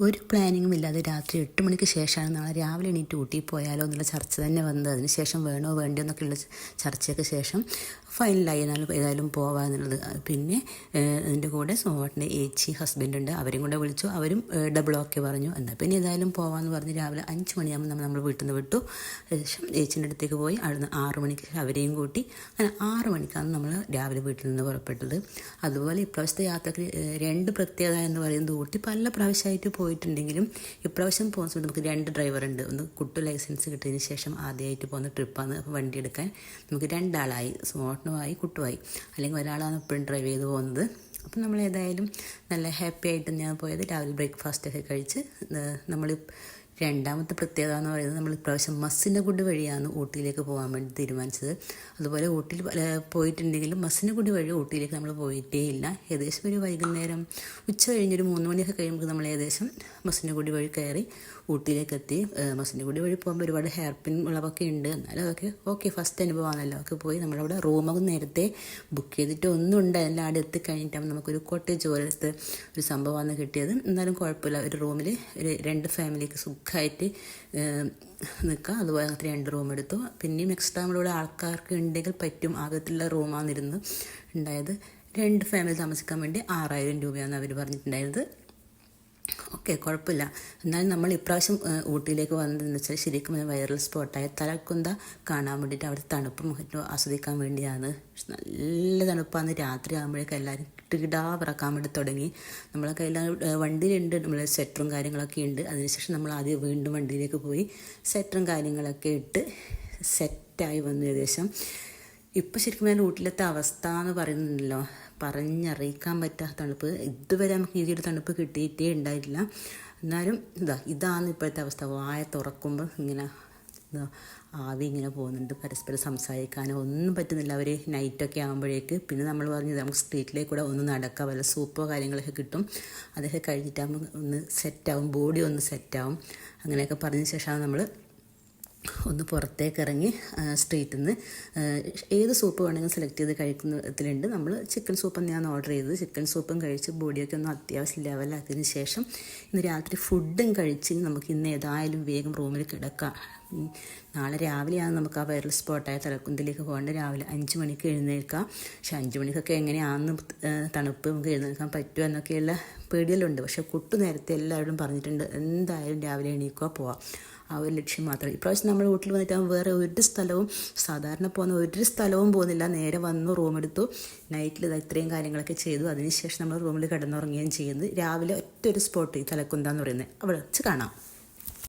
ഒരു പ്ലാനിങ്ങും ഇല്ലാതെ രാത്രി എട്ട് മണിക്ക് ശേഷമാണ്. നാളെ രാവിലെ എണീറ്റ് ഊട്ടി പോയാലോ എന്നുള്ള ചർച്ച തന്നെ വന്നത്. അതിന് ശേഷം വേണോ വേണ്ടോ എന്നൊക്കെയുള്ള ചർച്ചയ്ക്ക് ശേഷം ഫൈനലായി ഏതായാലും പോവാന്നുള്ളത്. പിന്നെ അതിന്റെ കൂടെ സോട്ടിന്റെ ഏച്ചി ഹസ്ബൻഡ് ഉണ്ട്. അവരെയും കൂടെ വിളിച്ചു. അവരും ഡബിൾ ഓക്കെ പറഞ്ഞു. എന്നാൽ പിന്നെ ഏതായാലും പോവാമെന്ന് പറഞ്ഞ് രാവിലെ അഞ്ച് മണിയാകുമ്പോൾ നമ്മൾ നമ്മൾ വീട്ടിൽ നിന്ന് വിട്ടു. ശേഷം ഏച്ചിന്റെ അടുത്തേക്ക് പോയി. അവിടുന്ന് ആറ് മണിക്ക് അവരെയും കൂട്ടി. അങ്ങനെ ആറ് മണിക്കാണ് നമ്മൾ രാവിലെ വീട്ടിൽ നിന്ന് പുറപ്പെട്ടത്. അതുപോലെ ഇപ്രാവശ്യത്തെ യാത്രയ്ക്ക് രണ്ട് പ്രത്യേകത എന്ന് പറയുന്നത് ഊട്ടി. പല പ്രാവശ്യമായിട്ട് പോയിട്ടുണ്ടെങ്കിലും ഇപ്രാവശ്യം പോകുന്ന സമയത്ത് നമുക്ക് രണ്ട് ഡ്രൈവർ ഉണ്ട്. ഒന്ന് കുട്ടു ലൈസൻസ് കിട്ടിയതിന് ശേഷം ആദ്യമായിട്ട് പോകുന്ന ട്രിപ്പാണ് വണ്ടി എടുക്കാൻ നമുക്ക് രണ്ടാളായി. സ്മോട്ടനുമായി കുട്ടുമായി അല്ലെങ്കിൽ ഒരാളാണ് എപ്പോഴും ഡ്രൈവ് ചെയ്ത് പോകുന്നത്. അപ്പം നമ്മൾ ഏതായാലും നല്ല ഹാപ്പി ആയിട്ട് ഞാൻ പോയത്. രാവിലെ ബ്രേക്ക്ഫാസ്റ്റ് ഒക്കെ കഴിച്ച് നമ്മൾ രണ്ടാമത്തെ പ്രത്യേകത എന്ന് പറയുന്നത് നമ്മൾ ഇപ്രാവശ്യം മസ്സിന്റെ കുടി വഴിയാണ് ഊട്ടിയിലേക്ക് പോകാൻ വേണ്ടി തീരുമാനിച്ചത്. അതുപോലെ ഊട്ടിയിൽ പോയിട്ടുണ്ടെങ്കിലും മസ്സിന്റെ കുടി വഴി ഊട്ടിയിലേക്ക് നമ്മൾ പോയിട്ടേ ഇല്ല. ഏകദേശം ഒരു വൈകുന്നേരം ഉച്ച കഴിഞ്ഞൊരു മൂന്ന് മണിയൊക്കെ കഴിയുമ്പോൾ നമ്മൾ ഏകദേശം മസ്സിന്റെ കുടി വഴി കയറി ഊട്ടിയിലേക്ക് എത്തി. മസ്സിന്റെ കുടി വഴി പോകുമ്പോൾ ഒരുപാട് ഹെയർ പിൻ ഉള്ളതൊക്കെ ഉണ്ട്. എന്നാലും അതൊക്കെ ഓക്കെ ഫസ്റ്റ് അനുഭവമാണല്ലോ. ഒക്കെ പോയി നമ്മളവിടെ റൂമൊക്കെ നേരത്തെ ബുക്ക് ചെയ്തിട്ട് ഒന്നും ഉണ്ടായില്ല അവിടെ എത്തിക്കഴിഞ്ഞിട്ടാണ് നമുക്കൊരു കോട്ടേജ് പോലത്തെ ഒരു സംഭവമാണ് കിട്ടിയത്. എന്നാലും കുഴപ്പമില്ല. ഒരു റൂമിൽ ഒരു രണ്ട് ഫാമിലിക്ക് സുഖമായിട്ട് നിൽക്കുക അതുപോലെ അങ്ങനത്തെ രണ്ട് റൂം എടുത്തു. പിന്നെയും എക്സ്ട്രാ നമ്മളിവിടെ ആൾക്കാർക്ക് ഉണ്ടെങ്കിൽ പറ്റും. ആകത്തുള്ള റൂമാണിരുന്ന് ഉണ്ടായത്. രണ്ട് ഫാമിലി താമസിക്കാൻ വേണ്ടി ആറായിരം രൂപയാണ് അവർ പറഞ്ഞിട്ടുണ്ടായിരുന്നത്. ഓക്കെ കുഴപ്പമില്ല. എന്നാലും നമ്മൾ ഇപ്രാവശ്യം ഊട്ടിയിലേക്ക് വന്നതെന്ന് വെച്ചാൽ ശരിക്കും വൈറൽ സ്പോട്ടായ തലക്കുന്ത കാണാൻ വേണ്ടിയിട്ട് അവിടെ തണുപ്പ് മറ്റും ആസ്വദിക്കാൻ വേണ്ടിയാണ്. നല്ല തണുപ്പാണ് രാത്രി ആകുമ്പോഴേക്കും എല്ലാവരും കിട്ടിടാ പറക്കാൻ വേണ്ടി തുടങ്ങി. നമ്മളെ കയ്യിൽ വണ്ടിയിലുണ്ട് നമ്മൾ സ്വെറ്ററും കാര്യങ്ങളൊക്കെ ഉണ്ട്. അതിനുശേഷം നമ്മൾ ആദ്യം വീണ്ടും വണ്ടിയിലേക്ക് പോയി സ്വെറ്ററും കാര്യങ്ങളൊക്കെ ഇട്ട് സെറ്റായി വന്നു ഏകദേശം. ഇപ്പോൾ ശരിക്കും ഞാൻ ഊട്ടിലത്തെ അവസ്ഥ എന്ന് പറയുന്നുണ്ടല്ലോ. പറഞ്ഞറിയിക്കാൻ പറ്റാത്ത തണുപ്പ്. ഇതുവരെ നമുക്ക് ഈ ഒരു തണുപ്പ് കിട്ടിയിട്ടേ ഉണ്ടായിട്ടില്ല. എന്നാലും ഇതാ ഇതാണ് ഇപ്പോഴത്തെ അവസ്ഥ. വായ തുറക്കുമ്പോൾ ഇങ്ങനെ ആവി ഇങ്ങനെ പോകുന്നുണ്ട്. പരസ്പരം സംസാരിക്കാനോ ഒന്നും പറ്റുന്നില്ല. അവർ നൈറ്റൊക്കെ ആകുമ്പോഴേക്ക് പിന്നെ നമ്മൾ പറഞ്ഞു നമുക്ക് സ്ട്രീറ്റിലേക്ക് കൂടെ ഒന്ന് നടക്കാം. വല്ല സൂപ്പോ കാര്യങ്ങളൊക്കെ കിട്ടും. അതൊക്കെ കഴിഞ്ഞിട്ടാകുമ്പോൾ ഒന്ന് സെറ്റാവും ബോഡി ഒന്ന് സെറ്റാവും അങ്ങനെയൊക്കെ പറഞ്ഞ ശേഷമാണ് നമ്മൾ ഒന്ന് പുറത്തേക്ക് ഇറങ്ങി സ്ട്രീറ്റിൽ നിന്ന് ഏത് സൂപ്പ് വേണമെങ്കിലും സെലക്ട് ചെയ്ത് കഴിക്കുന്നതിലുണ്ട് നമ്മൾ ചിക്കൻ സൂപ്പ് ഞാൻ ഓർഡർ ചെയ്തത് ചിക്കൻ സൂപ്പും കഴിച്ച് ബോഡിയൊക്കെ ഒന്ന് അത്യാവശ്യം ലെവലാക്കിയതിന് ശേഷം ഇന്ന് രാത്രി ഫുഡും കഴിച്ച് നമുക്ക് ഇന്ന് ഏതായാലും വേഗം റൂമിൽ കിടക്കാം. നാളെ രാവിലെയാണ് നമുക്ക് ആ വൈറൽ സ്പോട്ടായ തലക്കുന്തിലേക്ക് പോകേണ്ടത്. രാവിലെ അഞ്ച് മണിക്ക് എഴുന്നേൽക്കാം. പക്ഷെ അഞ്ച് മണിക്കൊക്കെ എങ്ങനെയാണെന്ന് തണുപ്പ് നമുക്ക് എഴുന്നേൽക്കാൻ പറ്റുമോ എന്നൊക്കെയുള്ള പേടിയെല്ലാം പക്ഷെ കുട്ടു നേരത്തെ എല്ലാവരും പറഞ്ഞിട്ടുണ്ട് എന്തായാലും രാവിലെ എണീക്കുക പോവാം. ആ ഒരു ലക്ഷ്യം മാത്രം. ഇപ്രാവശ്യം നമ്മൾ വീട്ടിൽ വന്നിട്ട് വേറെ ഒരു സ്ഥലവും സാധാരണ പോകുന്ന ഒരു സ്ഥലവും പോകുന്നില്ല. നേരെ വന്നു റൂമെടുത്തു നൈറ്റിൽ ഇത് ഇത്രയും കാര്യങ്ങളൊക്കെ ചെയ്തു. അതിനുശേഷം നമ്മൾ റൂമിൽ കിടന്നുറങ്ങുകയും ചെയ്യുന്നത് രാവിലെ ഒറ്റ ഒരു സ്പോട്ട് ഈ തലക്കുന്താന്ന് പറയുന്നത്. അവിടെ വെച്ച് കാണാം.